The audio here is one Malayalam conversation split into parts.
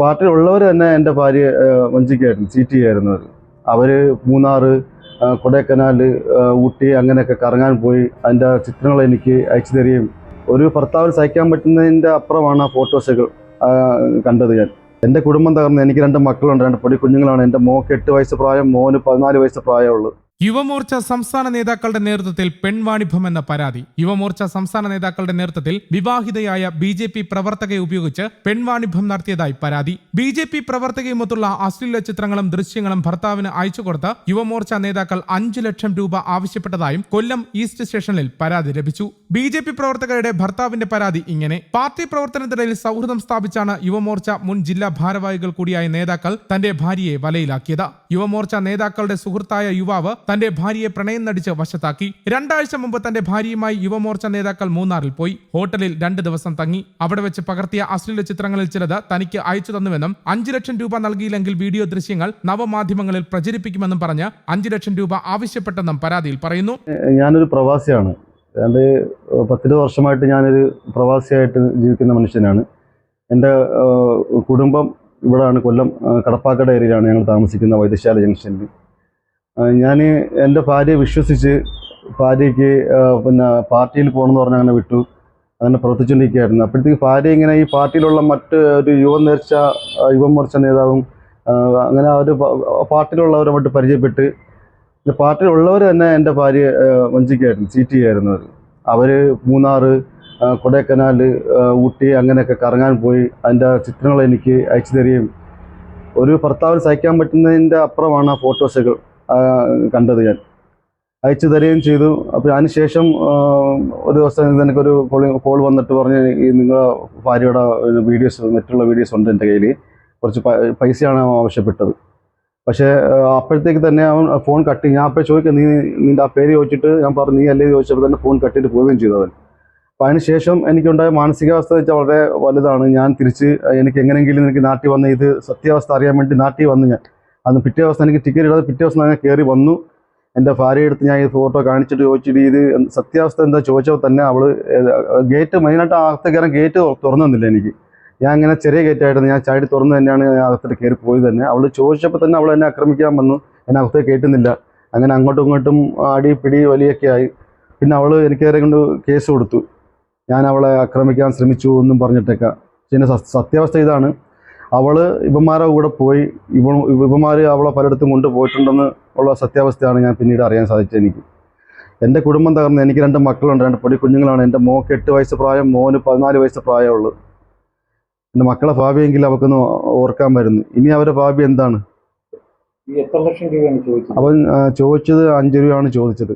പാർട്ടിയിലുള്ളവർ തന്നെ എന്റെ ഭാര്യ വഞ്ചിക്കായിരുന്നു ചീറ്റ് ചെയ്യായിരുന്നു അവർ ആ, കൊടൈക്കനാൽ ഊട്ടി അങ്ങനെയൊക്കെ കറങ്ങാൻ പോയി. അതിന്റെ ചിത്രങ്ങൾ എനിക്ക് അയച്ചു തരികയും ഒരു ഭർത്താവിൽ സഹിക്കാൻ പറ്റുന്നതിന്റെ അപ്പുറമാണ് ആ ഫോട്ടോസുകൾ കണ്ടത് ഞാൻ. എന്റെ കുടുംബം തകർന്ന് എനിക്ക് രണ്ട് മക്കളുണ്ട് രണ്ട് പൊടി കുഞ്ഞുങ്ങളാണ്. എന്റെ മോക്ക് എട്ട് വയസ്സ് പ്രായം മോന് പതിനാല് വയസ്സ് പ്രായമുള്ളൂ. യുവമോർച്ച സംസ്ഥാന നേതാക്കളുടെ നേതൃത്വത്തിൽ പെൺവാണിഭം എന്ന പരാതി. യുവമോർച്ച സംസ്ഥാന നേതാക്കളുടെ നേതൃത്വത്തിൽ വിവാഹിതയായ ബി ജെ പി പ്രവർത്തകയെ ഉപയോഗിച്ച് പെൺവാണിഭം നടത്തിയതായി പരാതി. ബി ജെ പി പ്രവർത്തകയുമൊത്തുള്ള അശ്ലീല ചിത്രങ്ങളും ദൃശ്യങ്ങളും ഭർത്താവിന് അയച്ചു കൊടുത്ത് യുവമോർച്ച നേതാക്കൾ അഞ്ചു ലക്ഷം രൂപ ആവശ്യപ്പെട്ടതായും കൊല്ലം ഈസ്റ്റ് സ്റ്റേഷനിൽ പരാതി ലഭിച്ചു. ബി ജെ പി പ്രവർത്തകരുടെ ഭർത്താവിന്റെ പരാതി ഇങ്ങനെ. പാർട്ടി പ്രവർത്തനത്തിനിടയിൽ സൗഹൃദം സ്ഥാപിച്ചാണ് യുവമോർച്ച മുൻ ജില്ലാ ഭാരവാഹികൾ കൂടിയായ നേതാക്കൾ തന്റെ ഭാര്യയെ വലയിലാക്കിയത്. യുവമോർച്ച നേതാക്കളുടെ സുഹൃത്തായ യുവാവ് തന്റെ ഭാര്യയെ പ്രണയം നടിച്ച് വശത്താക്കി. രണ്ടാഴ്ച മുമ്പ് തന്റെ ഭാര്യയുമായി യുവമോർച്ച നേതാക്കൾ മൂന്നാറിൽ പോയി. ഹോട്ടലിൽ രണ്ട് ദിവസം തങ്ങി. അവിടെ വെച്ച് പകർത്തിയ അശ്ലീല ചിത്രങ്ങളിൽ ചിലത് തനിക്ക് അയച്ചു തന്നുവെന്നും അഞ്ചു ലക്ഷം രൂപ നൽകിയില്ലെങ്കിൽ വീഡിയോ ദൃശ്യങ്ങൾ നവമാധ്യമങ്ങളിൽ പ്രചരിപ്പിക്കുമെന്നും പറഞ്ഞ് അഞ്ചു ലക്ഷം രൂപ ആവശ്യപ്പെട്ടെന്നും പരാതിയിൽ പറയുന്നു. ഞാനൊരു പ്രവാസിയാണ്. ഏതാണ്ട് പത്തിരുപത് വർഷമായിട്ട് ഞാനൊരു പ്രവാസിയായിട്ട് ജീവിക്കുന്ന മനുഷ്യനാണ്. എന്റെ കുടുംബം ഇവിടെയാണ് കൊല്ലം കടപ്പാക്കട ഏരിയയിലാണ് ഞങ്ങൾ താമസിക്കുന്ന വൈദ്യശാല ജംഗ്ഷനിൽ. ഞാൻ എന്റെ ഭാര്യയെ വിശ്വസിച്ച് ഭാര്യയ്ക്ക് പിന്നെ പാർട്ടിയിൽ പോകണമെന്ന് പറഞ്ഞ് അങ്ങനെ വിട്ടു. അങ്ങനെ പ്രവർത്തിച്ചുകൊണ്ടിരിക്കുകയായിരുന്നു അപ്പോഴത്തേക്ക് ഭാര്യ ഇങ്ങനെ ഈ പാർട്ടിയിലുള്ള മറ്റ് ഒരു യുവനേർച്ച യുവമോർച്ച നേതാവും അങ്ങനെ അവർ പാർട്ടിയിലുള്ളവരുമായിട്ട് പരിചയപ്പെട്ട് പാർട്ടിയിലുള്ളവർ തന്നെ എന്റെ ഭാര്യ വഞ്ചിക്കുകയായിരുന്നു ചീറ്റ് ചെയ്യായിരുന്നു അവർ അവർ മൂന്നാർ കൊടൈക്കനാൽ ഊട്ടി അങ്ങനെയൊക്കെ കറങ്ങാൻ പോയി. അതിന്റെ ചിത്രങ്ങൾ എനിക്ക് അയച്ചു തരികയും ഒരു ഭർത്താവിന് സഹിക്കാൻ പറ്റുന്നതിന്റെ അപ്പുറമാണ് ആ ഫോട്ടോസുകൾ. കണ്ടത് ഞാൻ. അയച്ചു തരികയും ചെയ്തു. അപ്പോൾ അതിനുശേഷം ഒരു ദിവസം എനിക്കൊരു കോൾ കോൾ വന്നിട്ട് പറഞ്ഞ് ഈ നിങ്ങളുടെ ഭാര്യയുടെ വീഡിയോസ് മറ്റുള്ള വീഡിയോസ് ഉണ്ട് എന്റെ കയ്യിൽ കുറച്ച് പൈസയാണ് ആവശ്യപ്പെട്ടത്. പക്ഷേ അപ്പോഴത്തേക്ക് തന്നെ അവൻ ഫോൺ കട്ട് ഞാൻ അപ്പോൾ ചോദിക്കാം നീ നിന്റെ ആ പേര് ചോദിച്ചിട്ട് ഞാൻ പറഞ്ഞു നീ അല്ലേ? ചോദിച്ചപ്പോൾ തന്നെ ഫോൺ കട്ടിട്ട് പോവുകയും ചെയ്തു അവൻ. അപ്പോൾ അതിനുശേഷം എനിക്കുണ്ടായ മാനസികാവസ്ഥ വെച്ചാൽ വളരെ വലുതാണ്. ഞാൻ തിരിച്ച് എനിക്ക് എങ്ങനെയെങ്കിലും എനിക്ക് നാട്ടിൽ വന്ന് ഇത് സത്യാവസ്ഥ അറിയാൻ വേണ്ടി നാട്ടിൽ വന്ന് ഞാൻ. അന്ന് പിറ്റേ ദിവസം എനിക്ക് ടിക്കറ്റ് ഇടാതെ പിറ്റേ ദിവസം അങ്ങനെ കയറി വന്നു. എന്റെ ഭാര്യ എടുത്ത് ഞാൻ ഈ ഫോട്ടോ കാണിച്ചിട്ട് ചോദിച്ചിട്ട് ഇത് സത്യാവസ്ഥ എന്താ? ചോദിച്ചാൽ തന്നെ അവൾ ഗേറ്റ് മെയിനായിട്ട് അകത്ത് കയറാൻ ഗേറ്റ് തുറന്നു തന്നില്ല എനിക്ക്. ഞാൻ അങ്ങനെ ചെറിയ ഗേറ്റായിരുന്നു ഞാൻ ചാടി തുറന്നു തന്നെയാണ് ഞാൻ അകത്തോട്ട് കയറി പോയത് തന്നെ. അവൾ ചോദിച്ചപ്പോൾ തന്നെ അവൾ എന്നെ ആക്രമിക്കാൻ വന്നു എന്നെ അകത്തേക്ക് കയറ്റുന്നില്ല അങ്ങനെ അങ്ങോട്ടും ഇങ്ങോട്ടും അടി പിടി വലിയൊക്കെ ആയി. പിന്നെ അവൾ എനിക്കേറെ കൊണ്ട് കേസ് കൊടുത്തു. ഞാൻ അവളെ ആക്രമിക്കാൻ ശ്രമിച്ചു എന്നും പറഞ്ഞിട്ടൊക്കെ. പിന്നെ സത്യാവസ്ഥ ഇതാണ്. അവൾ ഇവന്മാരെ കൂടെ പോയി ഇവ ഇവന്മാര് അവളെ പലയിടത്തും കൊണ്ടുപോയിട്ടുണ്ടെന്ന് ഉള്ള സത്യാവസ്ഥയാണ് ഞാൻ പിന്നീട് അറിയാൻ സാധിച്ചത് എനിക്ക്. എന്റെ കുടുംബം തകർന്ന് എനിക്ക് രണ്ട് മക്കളുണ്ട് രണ്ട് പൊടി കുഞ്ഞുങ്ങളാണ്. എന്റെ മോക്ക് എട്ട് വയസ്സ് പ്രായം മോന് പതിനാല് വയസ്സ് പ്രായമുള്ളൂ. എന്റെ മക്കളെ ഭാവിയെങ്കിലും അവർക്കൊന്ന് ഓർക്കാൻ വരുന്നു. ഇനി അവരുടെ ഭാവി എന്താണ്? ഈ എത്ര ലക്ഷം രൂപയാണ് ചോദിച്ചത്? അവൻ ചോദിച്ചത് അഞ്ച് രൂപയാണ് ചോദിച്ചത്.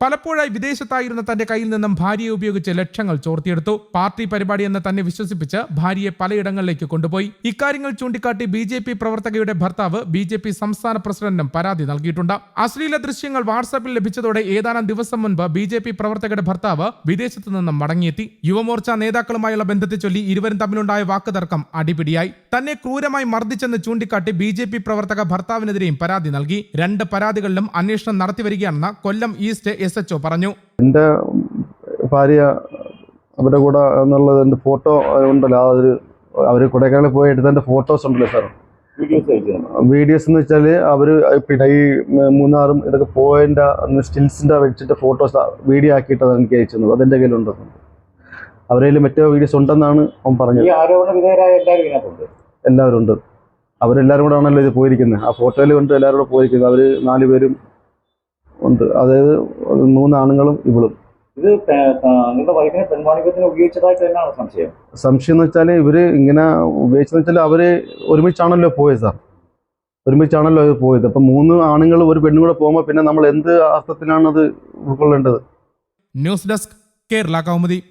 പലപ്പോഴായി വിദേശത്തായിരുന്ന തന്റെ കയ്യിൽ നിന്നും ഭാര്യയെ ഉപയോഗിച്ച് ലക്ഷങ്ങൾ ചോർത്തിയെടുത്തു. പാർട്ടി പരിപാടി എന്ന് തന്നെ വിശ്വസിപ്പിച്ച് ഭാര്യയെ പലയിടങ്ങളിലേക്ക് കൊണ്ടുപോയി. ഇക്കാര്യങ്ങൾ ചൂണ്ടിക്കാട്ടി ബി ജെ പി പ്രവർത്തകയുടെ ഭർത്താവ് ബി ജെ പി സംസ്ഥാന പ്രസിഡന്റിനും പരാതി നൽകിയിട്ടുണ്ട്. അശ്ലീല ദൃശ്യങ്ങൾ വാട്സാപ്പിൽ ലഭിച്ചതോടെ ഏതാനും ദിവസം മുൻപ് ബി ജെ പി പ്രവർത്തകയുടെ ഭർത്താവ് വിദേശത്തു നിന്നും മടങ്ങിയെത്തി. യുവമോർച്ച നേതാക്കളുമായുള്ള ബന്ധത്തെ ചൊല്ലി ഇരുവരും തമ്മിലുണ്ടായ വാക്കുതർക്കം അടിപിടിയായി. തന്നെ ക്രൂരമായി മർദ്ദിച്ചെന്ന് ചൂണ്ടിക്കാട്ടി ബി ജെ പി പ്രവർത്തക ഭർത്താവിനെതിരെയും പരാതി നൽകി. രണ്ട് പരാതികളിലും അന്വേഷണം നടത്തിവരികയാണെന്ന് കൊല്ലം ഈസ്റ്റ് എസ് എച്ച്ഒ പറഞ്ഞു. എന്റെ ഭാര്യ അവരുടെ കൂടെ എന്നുള്ളത് എന്റെ ഫോട്ടോ ഉണ്ടല്ലോ. അതൊരു അവർ കൊടൈക്കനാലിൽ പോയി എടുത്തതിന്റെ ഫോട്ടോസ് ഉണ്ടല്ലോ സാർ. വീഡിയോസ് എന്ന് വെച്ചാൽ അവർ പിന്നെ ഈ മൂന്നാറും ഇതൊക്കെ പോയതിന്റെ സ്റ്റിൽസിന്റെ വെച്ചിട്ട് ഫോട്ടോസ് വീഡിയോ ആക്കിയിട്ട് എനിക്ക് അയച്ചു തന്നത്. അതെന്റെ കയ്യിലുണ്ട്. അവരുടെ മറ്റേ വീഡിയോസ് ഉണ്ടെന്നാണ് അവൻ ഈ പറഞ്ഞത് എല്ലാവരും ഉണ്ട്. അവരെല്ലാവരും കൂടെ ആണല്ലോ ഇത് പോയിരിക്കുന്നത്. ആ ഫോട്ടോയിൽ കൊണ്ട് എല്ലാവരും കൂടെ പോയിരിക്കുന്നത്. അവർ നാല് പേരും ഉണ്ട്. അതായത് മൂന്ന് ആണുങ്ങളും ഇവളും. ഇത് പെ- ആ, നിങ്ങളുടെ വൈഫിനെ പെൺവാണിഭത്തിന് ഉപയോഗിച്ചതായിട്ട് തന്നെയാണ് സംശയം. സംശയം എന്ന് വെച്ചാൽ ഇവർ ഇങ്ങനെ ഉപയോഗിച്ചെന്ന് വെച്ചാൽ അവർ ഒരുമിച്ചാണല്ലോ പോയത് സാർ. ഒരുമിച്ചാണല്ലോ അത് പോയത്. അപ്പം മൂന്ന് ആണുങ്ങൾ ഒരു പെണ്ണും കൂടെ പോകുമ്പോൾ പിന്നെ നമ്മൾ എന്ത് അർത്ഥത്തിലാണ് അത് ഉൾക്കൊള്ളേണ്ടത്? News desk Kerala Kaumudi.